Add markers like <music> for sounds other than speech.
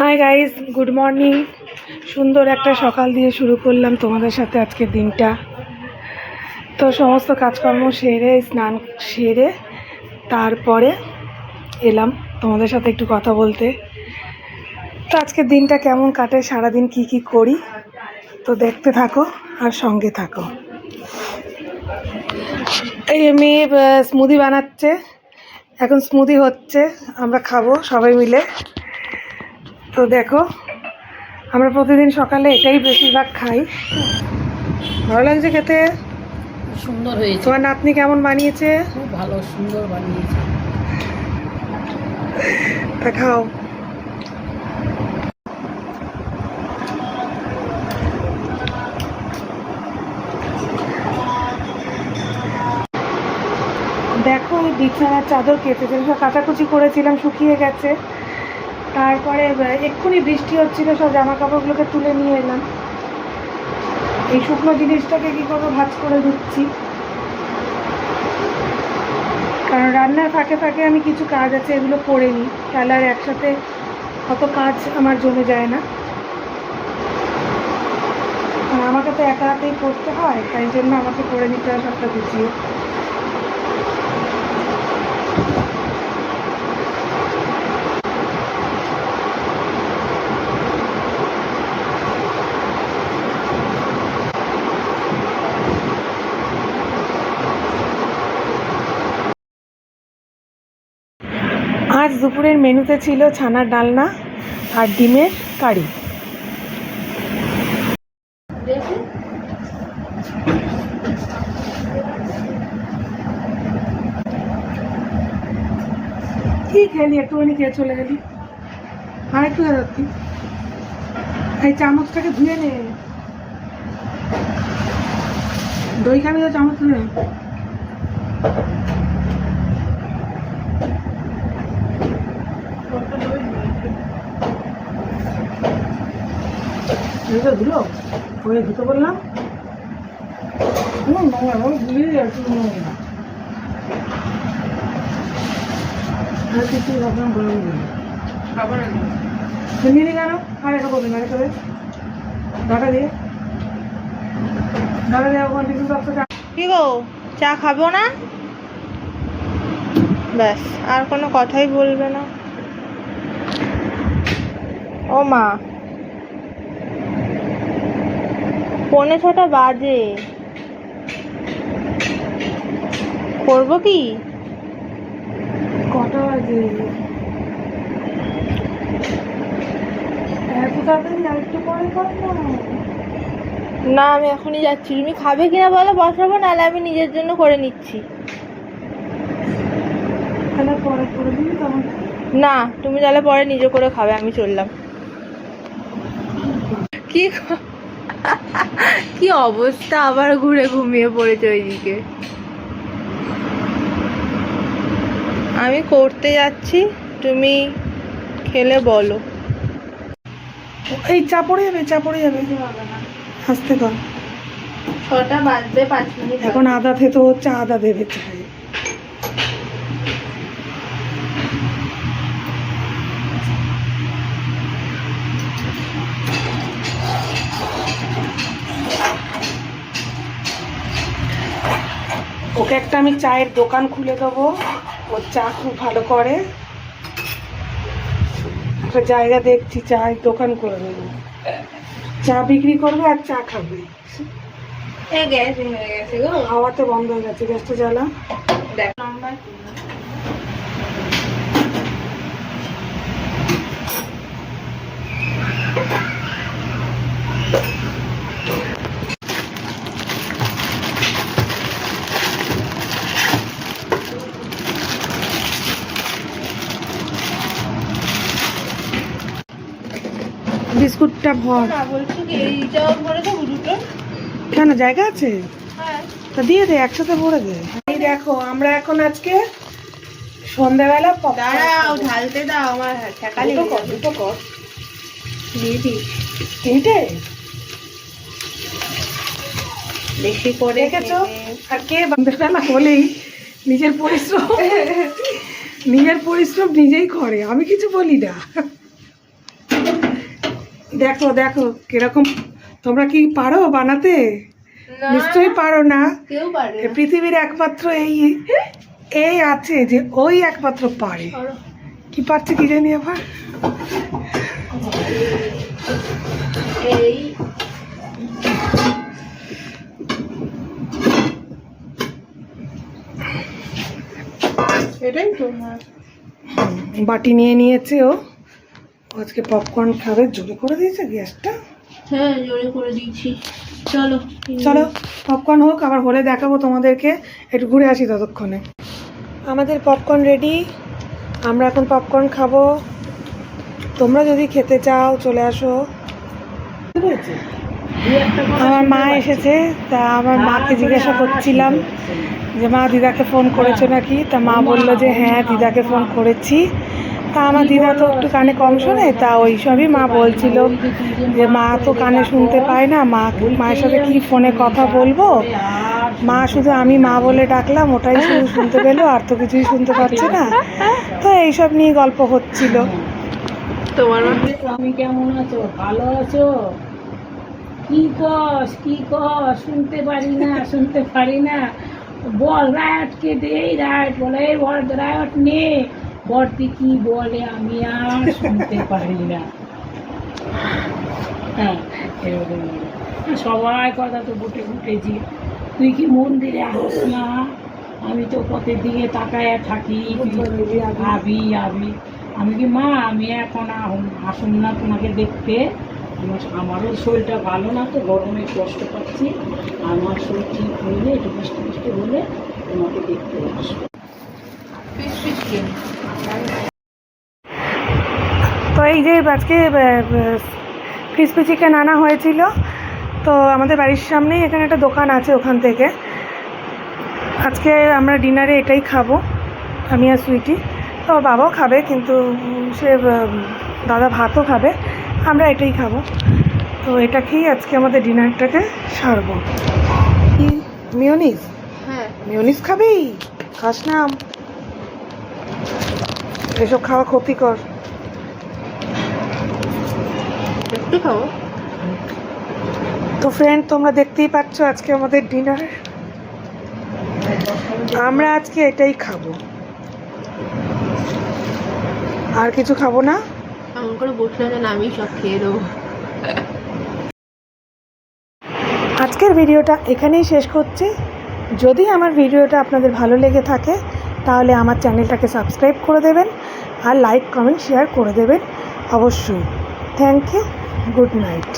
Hi guys good morning সুন্দর একটা সকাল দিয়ে শুরু করলাম তোমাদের সাথে আজকের দিনটা। তো সমস্ত কাজকর্ম সেরে, স্নান সেরে, তারপরে এলাম তোমাদের সাথে একটু কথা বলতে। তো আজকের দিনটা কেমন কাটে, সারাদিন কি কি করি, তো দেখতে থাকো আর সঙ্গে থাকো। এই মেয়ে স্মুদি বানাচ্ছে। এখন স্মুদি হচ্ছে, আমরা খাব সবাই মিলে। তো দেখো আমরা প্রতিদিন সকালে এটাই বেশিরভাগ খাই। ভালো লাগছে খেতে? সুন্দর হয়েছে। তোমার নাতনি কেমন বানিয়েছে? খুব ভালো সুন্দর বানিয়েছে। তা খাও। দেখো আমি বিছানার চাদর সব কাচাকুচি করেছিলাম শুকিয়ে গেছে। তারপরে এক্ষুনি বৃষ্টি হচ্ছিল, সব জামা কাপড়গুলোকে তুলে নিয়ে এলাম। এই শুকনো জিনিসটাকে কি করব, ভাজ করে দিচ্ছি কারণ রান্নার ফাঁকে ফাঁকে আমি কিছু কাজ আছে, এগুলো করে নিই। তাহলে আর একসাথে অত কাজ আমার জমে যায় না। আমাকে তো একা হাতেই করতে হয়, তাই জন্য আমাকে করে নিতে হয় সবটা গুছিয়ে। দুপুরের মেনুতে ছিল ছানার ডালনা আর ডিমের কারি। কি খেলি? একটুখানি খেয়ে চলে গেলি। আর একটু যাচ্ছি এই চামচটাকে ধুয়ে নে। দই খাবি তো চামচ ধুয়ে এটা ধুলো ওই ধুতে বললাম। হুম নোংরা নোংরা আর কিছু গরম দিল কেন আর এটা করবি না করে। ঢাকা দিয়ে। ঢাকা দিয়ে ওখান টিফিন বক্সটা কি গো চা খাব না? ব্যাস আর কোনো কথাই বলবে না। ও মা। পৌনে ছটা বাজে। করব কি? কটা বাজে? একটু না আমি এখনই যাচ্ছি। তুমি খাবে কিনা বলো? বসাবো নাহলে আমি নিজের জন্য করে নিচ্ছি। না তুমি তাহলে পরে নিজে করে খাবে আমি চললাম। কি ক- অবস্থা? আবার ঘুরে ঘুমিয়ে পড়েছে ওইদিকে। আমি করতে যাচ্ছি তুমি খেলে বলো। এই চা পড়ে যাবে চা পড়ে যাবে। আসতে কর ছটা বাজতে পাঁচ মিনিট এখন আদা থেতো হচ্ছে আদা দেবে চায়ে। ওকে একটা আমি চায়ের দোকান খুলে দেবো। ও চা খুব ভালো করে। একটা জায়গা দেখছি চায়ের দোকান করে দেবো। চা বিক্রি করবে আর চা খাবে। গ্যাস গেছে গো। হাওয়াতে বন্ধ হয়ে গেছে গ্যাসটা জ্বালা। দেখ। নাম্বার বিস্কুটটা ভর। কেন জায়গা আছে? হ্যাঁ তা দিয়ে দে একসাথে ভরে দে। এই দেখো আমরা এখন আজকে সন্ধ্যাবেলা দাঁড়াও ঢালতে দাও আমার ঠেকা দুটো কর কর। দিয়ে দিই তিনটে বেশি করে দেখেছ? আর কে না নিজের পরিশ্রম। <laughs> নিজের পরিশ্রম নিজেই করে আমি কিছু বলি না। দেখো দেখো কীরকম। তোমরা কি পারো বানাতে? নিশ্চয়ই পারো না। পৃথিবীর একমাত্র এই এই আছে যে ওই একমাত্র পারে। কি পারছে কি জানি আবার? এটাই তোমার বাটি নিয়ে নিয়েছে ও। আজকে পপকর্ন খাবে জোরে করে দিয়েছে গ্যাসটা? হ্যাঁ জোরে করে দিয়েছি। চলো চলো পপকর্ন হোক আবার হলে দেখাবো তোমাদেরকে। একটু ঘুরে আসি ততক্ষণে। আমাদের পপকর্ন রেডি আমরা এখন পপকর্ন খাব। তোমরা যদি খেতে চাও চলে আসো। আমার মা এসেছে তা আমার মাকে জিজ্ঞাসা করছিলাম যে মা দিদাকে ফোন করেছ নাকি? তা মা বলল যে হ্যাঁ দিদাকে ফোন করেছি। তা আমার দিদা তো একটু কানে কম শোনে তা ওই সবই মা বলছিল যে মা তো কানে শুনতে পায় না মা মায়ের সাথে কি ফোনে কথা বলব? মা শুধু আমি মা বলে ডাকলাম ওটাই শুধু শুনতে পেল আর তো কিছুই শুনতে পাচ্ছে না। তো এইসব নিয়ে গল্প হচ্ছিল। তোমার আমি কেমন আছো? ভালো আছো? কি কস কি কস? শুনতে পারি না শুনতে পারি না। বল রায়টকে দে এই রায়ট বলে বল রায়ট নে। বর্তি কি বলে আমি আর শুনতে পারি না। হ্যাঁ এরকম সবাই কথা তো বুটে বুটেছি তুই কি মন্দিরে আসিস না? আমি তো পথের দিকে তাকায় থাকি। আবি আবি আমি কি, মা, আমি এখন আসুন না তোমাকে দেখতে। আমার, আমারও শরীরটা ভালো না তো, গরমে কষ্ট পাচ্ছি। আমার শরীর ঠিক হইলে একটু বৃষ্টি বৃষ্টি হলে তোমাকে দেখতে আসব। তো এই যে আজকে ক্রিসপি চিকেন আনা হয়েছিল তো আমাদের বাড়ির সামনেই এখানে একটা দোকান আছে ওখান থেকে। আজকে আমরা ডিনারে এটাই খাব আমি আর সুইটি। তো বাবাও খাবে কিন্তু সে দাদা ভাতও খাবে আমরা এটাই খাব। তো এটা খেয়েই আজকে আমাদের ডিনারটাকে সারবো। কি? মিওনিস হ্যাঁ। মিওনিস খাবি? খাস না এসব খাওয়া ক্ষতিকর। একটু খাব। তো ফ্রেন্ড তোমরা দেখতেই পাচ্ছ আজকে আমাদের ডিনার আমরা আজকে এটাই খাব। আর কিছু খাব না? এমন করে বসলে যেন আমি সব খেয়ে দেবো আজকের ভিডিওটা এখানেই শেষ করছি। যদি আমার ভিডিওটা আপনাদের ভালো লেগে থাকে তাহলে আমার চ্যানেলটাকে সাবস্ক্রাইব করে দেবেন আর লাইক, কমেন্ট, শেয়ার করে দেবেন অবশ্যই। Thank you, good night.